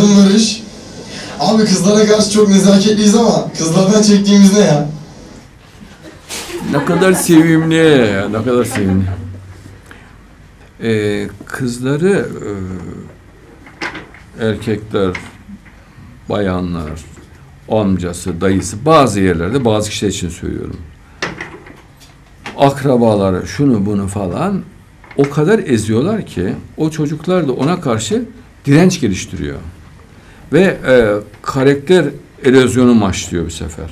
Adım Barış. Abi kızlara karşı çok nezaketliyiz ama kızlardan çektiğimiz ne ya? Ne kadar sevimli ya, ne kadar sevimli. Ee, kızları e, erkekler, bayanlar, amcası, dayısı bazı yerlerde bazı kişiler için söylüyorum. Akrabaları şunu bunu falan o kadar eziyorlar ki o çocuklar da ona karşı direnç geliştiriyor. Ve e, karakter erozyonu başlıyor bu sefer.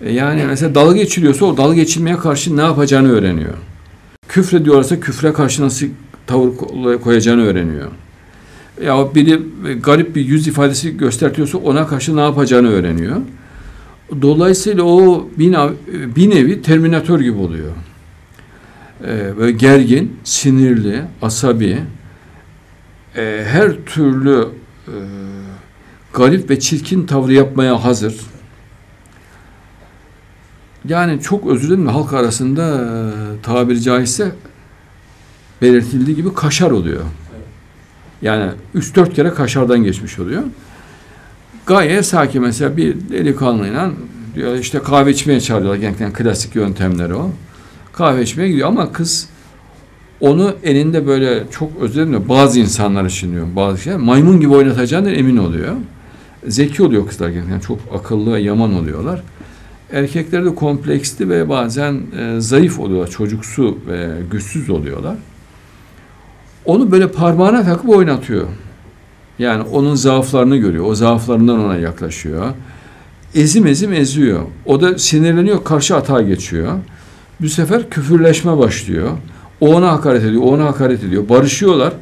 E, Yani mesela dalga geçiliyorsa o dalga geçilmeye karşı ne yapacağını öğreniyor. Küfrediyorsa küfre karşı nasıl tavır ko- koyacağını öğreniyor. Ya biri garip bir yüz ifadesi göstertiyorsa ona karşı ne yapacağını öğreniyor. Dolayısıyla o bir, nav- bir nevi terminatör gibi oluyor. Ee, böyle gergin, sinirli, asabi, e, her türlü e, garip ve çirkin tavrı yapmaya hazır. Yani çok özür dilerim halk arasında e, tabiri caizse belirtildiği gibi kaşar oluyor. Yani 3-4 kere kaşardan geçmiş oluyor. Gayet sakin mesela bir delikanlıyla diyor işte kahve içmeye çağırıyorlar. Genellikle klasik yöntemleri o. Kahve içmeye gidiyor ama kız onu elinde böyle çok özür bazı insanlar için diyorum bazı şey maymun gibi oynatacağından emin oluyor. Zeki oluyor kızlar genellikle çok akıllı ve yaman oluyorlar. Erkekler de kompleksli ve bazen e, zayıf oluyorlar, çocuksu ve güçsüz oluyorlar. Onu böyle parmağına takıp oynatıyor. Yani onun zaaflarını görüyor, o zaaflarından ona yaklaşıyor. Ezim ezim eziyor. O da sinirleniyor, karşı atağa geçiyor. Bu sefer küfürleşme başlıyor. O ona hakaret ediyor, o ona hakaret ediyor. Barışıyorlar,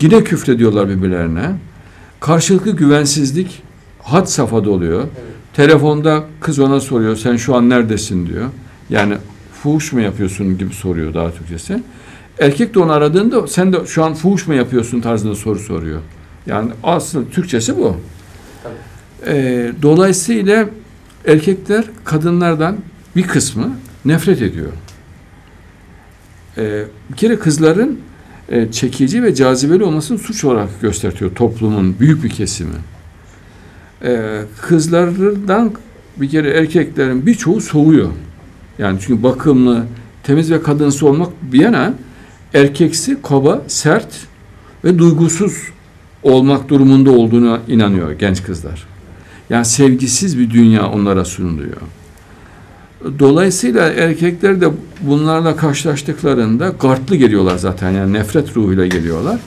yine küfrediyorlar birbirlerine. Karşılıklı güvensizlik had safhada oluyor. Telefonda kız ona soruyor sen şu an neredesin diyor. Yani fuhuş mu yapıyorsun gibi soruyor daha Türkçesi. Erkek de onu aradığında sen de şu an fuhuş mu yapıyorsun tarzında soru soruyor. Yani aslında Türkçesi bu. Ee, dolayısıyla erkekler kadınlardan bir kısmı nefret ediyor. Ee, bir kere kızların e, çekici ve cazibeli olmasını suç olarak gösteriyor toplumun büyük bir kesimi. Ee, kızlardan bir kere erkeklerin birçoğu soğuyor. Yani çünkü bakımlı, temiz ve kadınsı olmak bir yana erkeksi, kaba, sert ve duygusuz olmak durumunda olduğuna inanıyor genç kızlar. Yani sevgisiz bir dünya onlara sunuluyor. Dolayısıyla erkekler de bunlarla karşılaştıklarında gartlı geliyorlar zaten yani nefret ruhuyla geliyorlar.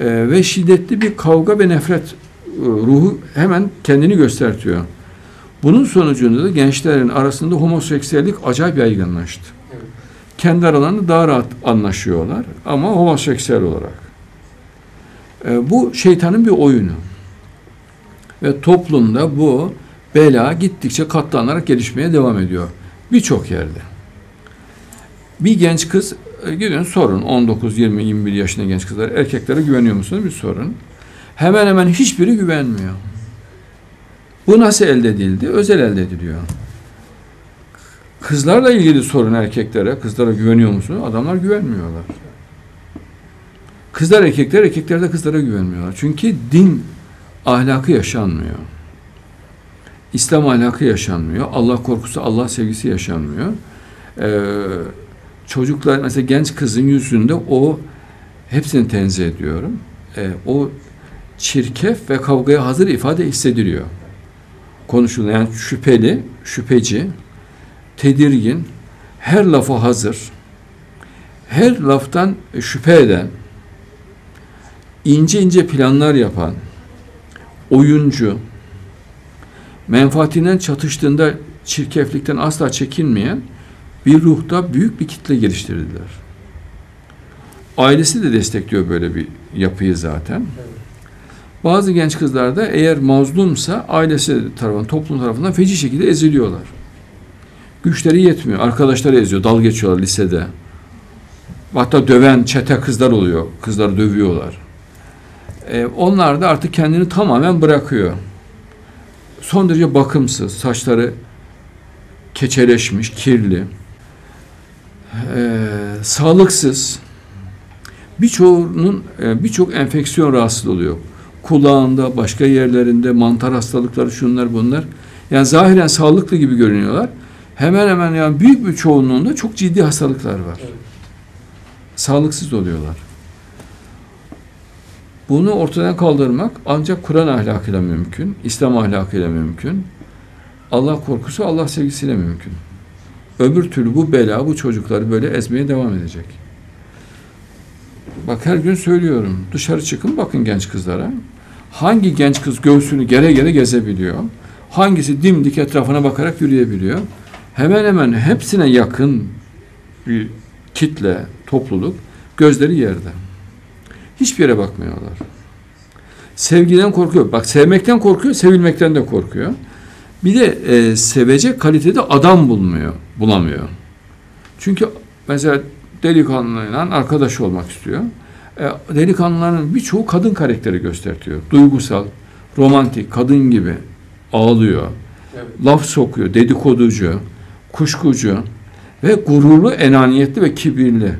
Ee, ve şiddetli bir kavga ve nefret e, ruhu hemen kendini göstertiyor. Bunun sonucunda da gençlerin arasında homoseksüellik acayip yaygınlaştı. Kendi aralarında daha rahat anlaşıyorlar ama homoseksüel olarak. Ee, bu şeytanın bir oyunu. Ve toplumda bu bela gittikçe katlanarak gelişmeye devam ediyor. Birçok yerde. Bir genç kız e, gidin sorun 19, 20, 21 yaşında genç kızlar erkeklere güveniyor musunuz bir sorun. Hemen hemen hiçbiri güvenmiyor. Bu nasıl elde edildi? Özel elde ediliyor. Kızlarla ilgili sorun erkeklere, kızlara güveniyor musunuz? Adamlar güvenmiyorlar. Kızlar erkekler, erkekler de kızlara güvenmiyorlar. Çünkü din ahlakı yaşanmıyor. İslam ahlakı yaşanmıyor. Allah korkusu, Allah sevgisi yaşanmıyor. Ee, çocuklar mesela genç kızın yüzünde o hepsini tenzih ediyorum. Ee, o çirkef ve kavgaya hazır ifade hissediliyor. Konuşuluyor. Yani şüpheli, şüpheci, tedirgin, her lafa hazır, her laftan şüphe eden, ince ince planlar yapan, oyuncu, menfaatinden çatıştığında çirkeflikten asla çekinmeyen bir ruhta büyük bir kitle geliştirdiler. Ailesi de destekliyor böyle bir yapıyı zaten. Bazı genç kızlar da eğer mazlumsa ailesi tarafından, toplum tarafından feci şekilde eziliyorlar. Güçleri yetmiyor. Arkadaşları eziyor. Dal geçiyorlar lisede. Hatta döven çete kızlar oluyor. Kızları dövüyorlar. Ee, onlar da artık kendini tamamen bırakıyor. Son derece bakımsız. Saçları keçeleşmiş, kirli. Ee, sağlıksız. Birçoğunun e, birçok enfeksiyon rahatsız oluyor. kulağında, başka yerlerinde mantar hastalıkları şunlar bunlar. Yani zahiren sağlıklı gibi görünüyorlar. Hemen hemen yani büyük bir çoğunluğunda çok ciddi hastalıklar var. Evet. Sağlıksız oluyorlar. Bunu ortadan kaldırmak ancak Kur'an ahlakıyla mümkün, İslam ahlakıyla mümkün. Allah korkusu Allah sevgisiyle mümkün. Öbür türlü bu bela bu çocukları böyle ezmeye devam edecek. Bak her gün söylüyorum. Dışarı çıkın bakın genç kızlara. Hangi genç kız göğsünü gere gere gezebiliyor? Hangisi dimdik etrafına bakarak yürüyebiliyor? Hemen hemen hepsine yakın bir kitle, topluluk gözleri yerde. Hiçbir yere bakmıyorlar. Sevgiden korkuyor. Bak sevmekten korkuyor, sevilmekten de korkuyor. Bir de e, sevecek kalitede adam bulmuyor, bulamıyor. Çünkü mesela delikanlıyla arkadaş olmak istiyor. E, delikanlıların birçoğu kadın karakteri gösteriyor. Duygusal, romantik, kadın gibi ağlıyor, Evet. laf sokuyor, dedikoducu, kuşkucu ve gururlu, enaniyetli ve kibirli.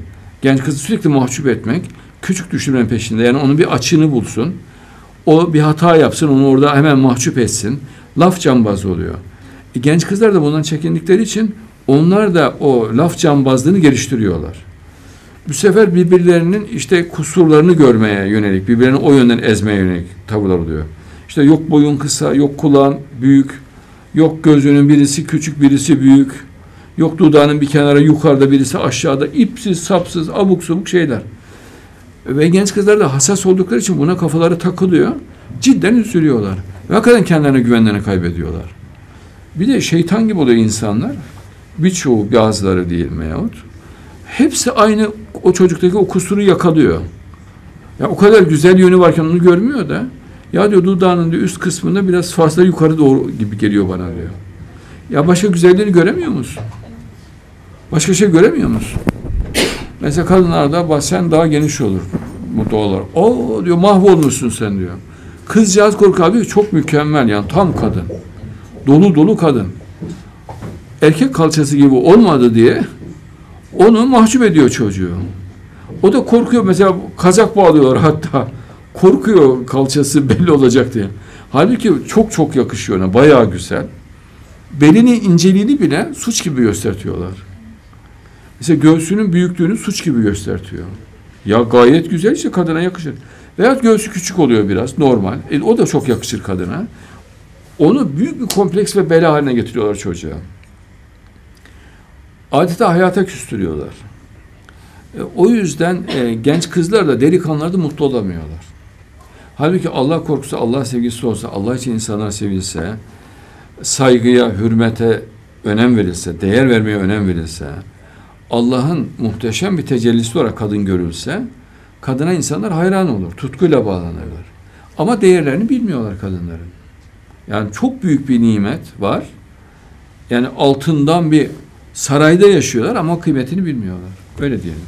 Genç kızı sürekli mahcup etmek, küçük düşürmenin peşinde. Yani onun bir açığını bulsun. O bir hata yapsın, onu orada hemen mahcup etsin. Laf cambazı oluyor. E, genç kızlar da bundan çekindikleri için onlar da o laf cambazlığını geliştiriyorlar. Bu sefer birbirlerinin işte kusurlarını görmeye yönelik, birbirlerini o yönden ezmeye yönelik tavırlar oluyor. İşte yok boyun kısa, yok kulağın büyük, yok gözünün birisi küçük, birisi büyük, yok dudağının bir kenara yukarıda, birisi aşağıda, ipsiz, sapsız, abuk subuk şeyler. Ve genç kızlar da hassas oldukları için buna kafaları takılıyor. Cidden üzülüyorlar. Ve hakikaten kendilerine güvenlerini kaybediyorlar. Bir de şeytan gibi oluyor insanlar. Birçoğu bazıları değil meyahut. Hepsi aynı o çocuktaki o kusuru yakalıyor. Ya o kadar güzel yönü varken onu görmüyor da ya diyor dudağının diyor, üst kısmında biraz fazla yukarı doğru gibi geliyor bana diyor. Ya başka güzelliğini göremiyor musun? Başka şey göremiyor musun? Mesela kadınlarda basen daha geniş olur mutlu olarak. O diyor mahvolmuşsun sen diyor. Kızcağız korku abi çok mükemmel yani tam kadın. Dolu dolu kadın. Erkek kalçası gibi olmadı diye onu mahcup ediyor çocuğu. O da korkuyor mesela kazak bağlıyorlar hatta. Korkuyor kalçası belli olacak diye. Halbuki çok çok yakışıyor ona bayağı güzel. Belini inceliğini bile suç gibi göstertiyorlar. Mesela göğsünün büyüklüğünü suç gibi göstertiyor. Ya gayet güzel işte kadına yakışır. Veya göğsü küçük oluyor biraz normal. E, o da çok yakışır kadına. Onu büyük bir kompleks ve bela haline getiriyorlar çocuğa. Adeta hayata küstürüyorlar. E, o yüzden e, genç kızlar da delikanlılar da mutlu olamıyorlar. Halbuki Allah korkusu, Allah sevgisi olsa, Allah için insanlar sevilse, saygıya, hürmete önem verilse, değer vermeye önem verilse, Allah'ın muhteşem bir tecellisi olarak kadın görülse, kadına insanlar hayran olur, tutkuyla bağlanırlar. Ama değerlerini bilmiyorlar kadınların. Yani çok büyük bir nimet var. Yani altından bir sarayda yaşıyorlar ama kıymetini bilmiyorlar. Öyle diyelim.